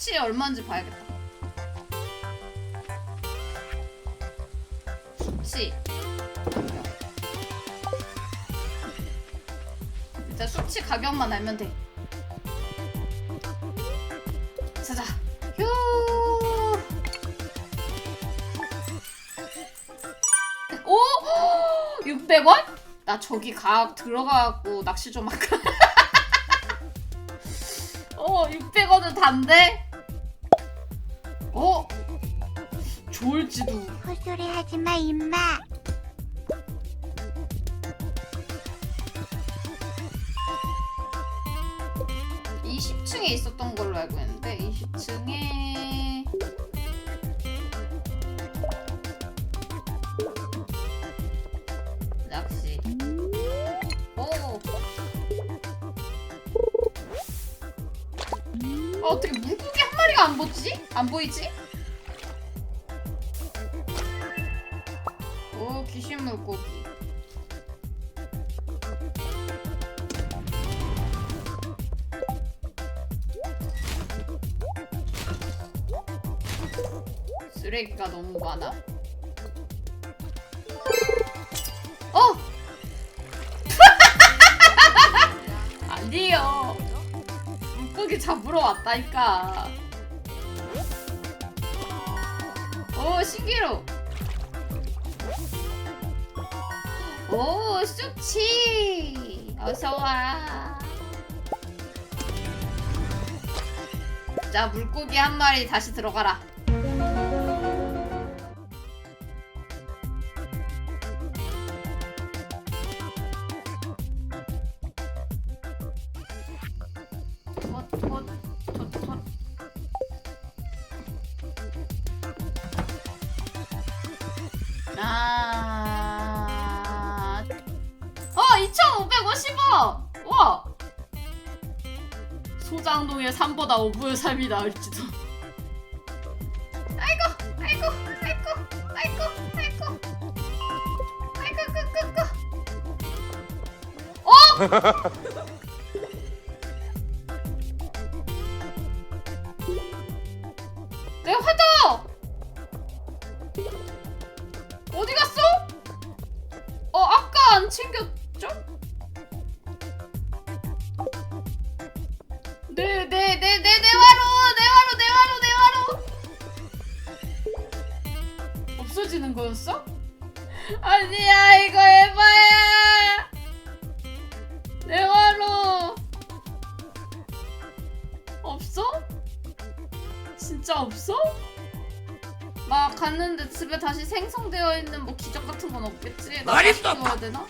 수치 얼마인지 봐야겠다. 수치. 일단 수치 가격만 알면 돼. 자자. 휴. 오! 600원? 나 저기 가 들어가고 낚시 좀 할까? 어, 600원은 단데? 어? 좋을지도. 헛소리 하지 마, 임마. 이 20층에 있었던 걸로 알고 있는데 20층에 낚시 어, 어떻게 물고기 한 마리가 안 보지? 안 보이지? 오 귀신 물고기 쓰레기가 너무 많아. 물고기 잡으러 왔다니까. 오, 신기루. 오, 수치. 어서 와. 자, 물고기 한 마리 다시 들어가라. 아. 어, 2,550원! 와! 소장동의 삶보다 어부의 삶이 나을지도. 아이고, 아이고, 아이고, 아이고, 아이고. 아이고, 끄, 끄, 끄. 어? 화도! 어디 갔어? 어, 아까 안 챙겼죠? 네, 네, 네, 네, 네 와로! 네 와로, 네 와로, 네 와로! 없어지는 거였어? 아니야, 이거 에바야! 진짜 없어? 막 갔는데 집에 다시 생성되어 있는 뭐 기적 같은 건 없겠지? 나 다시 키워야 되나?